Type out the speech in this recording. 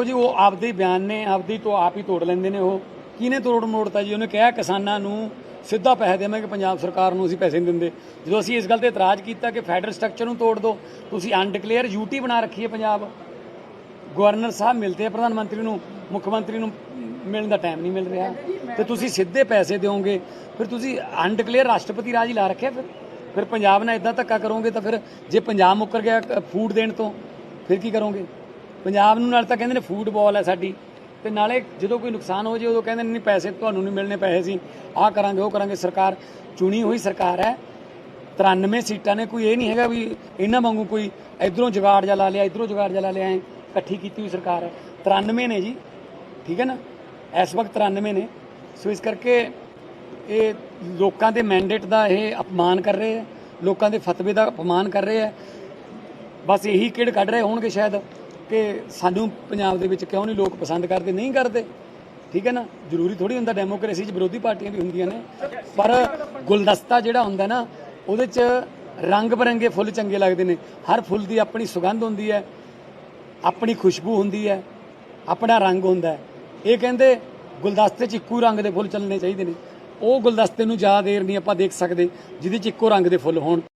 ਉਹ ਜੀ, ਉਹ ਆਪਦੇ ਬਿਆਨ ਨੇ, ਆਪਦੀ ਤੋਂ ਆਪ ਹੀ ਤੋੜ ਲੈਂਦੇ ਨੇ ਉਹ। ਕਿਹਨੇ ਤੋੜ ਮੋੜਤਾ ਜੀ? ਉਹਨੇ ਕਿਹਾ ਕਿਸਾਨਾਂ ਨੂੰ ਸਿੱਧਾ ਪੈਸੇ ਦੇਵਾਂਗੇ ਪੰਜਾਬ ਸਰਕਾਰ ਨੂੰ ਅਸੀਂ ਪੈਸੇ ਨਹੀਂ ਦਿੰਦੇ। ਜਦੋਂ ਅਸੀਂ ਇਸ ਗੱਲ ਤੇ ਇਤਰਾਜ਼ ਕੀਤਾ ਕਿ ਫੈਡਰਲ ਸਟਰਕਚਰ ਨੂੰ ਤੋੜ ਦਿਓ, ਤੁਸੀਂ ਅਨਡਿਕਲੇਅਰ ਯੂਟੀ ਬਣਾ ਰੱਖੀ ਹੈ ਪੰਜਾਬ। ਗਵਰਨਰ ਸਾਹਿਬ ਮਿਲਦੇ ਆ ਪ੍ਰਧਾਨ ਮੰਤਰੀ ਨੂੰ, ਮੁੱਖ ਮੰਤਰੀ ਨੂੰ ਮਿਲਣ ਦਾ ਟਾਈਮ ਨਹੀਂ ਮਿਲ ਰਿਹਾ। ਤੇ ਤੁਸੀਂ ਸਿੱਧੇ ਪੈਸੇ ਦਿਓਗੇ, ਫਿਰ ਤੁਸੀਂ ਅਨਡਿਕਲੇਅਰ ਰਾਸ਼ਟਰਪਤੀ ਰਾਜ ਹੀ ਲਾ ਰੱਖਿਆ ਫਿਰ। ਫਿਰ ਪੰਜਾਬ ਨਾਲ ਇਦਾਂ ਧੱਕਾ ਕਰੋਗੇ ਤਾਂ ਫਿਰ ਜੇ ਪੰਜਾਬ ਮੁੱਕਰ ਗਿਆ ਫੂਡ ਦੇਣ ਤੋਂ, ਫਿਰ ਕੀ ਕਰੋਗੇ? ਪੰਜਾਬ ਨੂੰ ਨਾਲ ਤਾਂ ਕਹਿੰਦੇ ਨੇ ਫੂਟਬਾਲ ਹੈ ਸਾਡੀ। ਤੇ ਨਾਲੇ ਜਦੋਂ ਕੋਈ ਨੁਕਸਾਨ ਹੋ ਜੇ, ਉਦੋਂ ਕਹਿੰਦੇ ਨੇ ਨਹੀਂ, ਪੈਸੇ ਤੁਹਾਨੂੰ ਨਹੀਂ ਮਿਲਣੇ, ਪੈਸੇ ਸੀ ਆਹ ਕਰਾਂਗੇ, ਉਹ ਕਰਾਂਗੇ। ਸਰਕਾਰ ਚੁਣੀ ਹੋਈ ਸਰਕਾਰ ਹੈ। 93 ਸੀਟਾਂ ਨੇ, ਕੋਈ ਇਹ ਨਹੀਂ ਹੈਗਾ ਵੀ ਇਹਨਾਂ ਵਾਂਗੂ ਕੋਈ ਇਧਰੋਂ ਜੁਗਾੜ ਜਾ ਲਾ ਲਿਆ, ਇਧਰੋਂ ਜੁਗਾੜ ਜਾ ਲਾ ਲਿਆ ਇਕੱਠੀ ਕੀਤੀ ਹੋਈ ਸਰਕਾਰ ਹੈ। 93 ਨੇ ਜੀ, ਠੀਕ ਹੈ ਨਾ? ਇਸ ਵਕਤ 93 ਨੇ। ਸੋ ਇਸ ਕਰਕੇ ਇਹ ਲੋਕਾਂ ਦੇ ਮੈਂਡੇਟ ਦਾ ਇਹ ਅਪਮਾਨ ਕਰ ਰਹੇ ਹੈ। ਲੋਕਾਂ ਦੇ ਫਤਵੇ ਦਾ ਅਪਮਾਨ ਕਰ ਰਹੇ ਹੈ। ਬਸ ਇਹੀ ਕਿਹੜ ਕੱਢ ਰਹੇ ਹੋਣਗੇ ਸ਼ਾਇਦ? ਕਿ ਸਾਨੂੰ ਪੰਜਾਬ ਦੇ ਵਿੱਚ ਕਿਉਂ ਨਹੀਂ ਲੋਕ ਪਸੰਦ ਕਰਦੇ, ਨਹੀਂ ਕਰਦੇ? ਠੀਕ ਹੈ ਨਾ? ਜ਼ਰੂਰੀ ਥੋੜੀ ਹੁੰਦਾ ਡੈਮੋਕ੍ਰੇਸੀ 'ਚ ਵਿਰੋਧੀ ਪਾਰਟੀਆਂ ਵੀ ਹੁੰਦੀਆਂ ਨੇ। ਪਰ ਗੁਲਦਸਤਾ ਜਿਹੜਾ ਹੁੰਦਾ ਨਾ, ਉਹਦੇ 'ਚ ਰੰਗ ਬਰੰਗੇ ਫੁੱਲ ਚੰਗੇ ਲੱਗਦੇ ਨੇ। ਹਰ ਫੁੱਲ ਦੀ ਆਪਣੀ ਸੁਗੰਧ ਹੁੰਦੀ ਹੈ, ਆਪਣੀ ਖੁਸ਼ਬੂ ਹੁੰਦੀ ਹੈ, ਆਪਣਾ ਰੰਗ ਹੁੰਦਾ ਇਹ ਕਹਿੰਦੇ ਗੁਲਦਸਤੇ 'ਚ ਇੱਕੋ ਰੰਗ ਦੇ ਫੁੱਲ ਚੱਲਣੇ ਚਾਹੀਦੇ ਨੇ। ਉਹ ਗੁਲਦਸਤੇ ਨੂੰ ਜ਼ਿਆਦਾ ਦੇਰ ਨਹੀਂ ਆਪਾਂ ਦੇਖ ਸਕਦੇ, ਜਿਹਦੇ 'ਚ ਇੱਕੋ ਰੰਗ ਦੇ ਫੁੱਲ ਹੋਣ।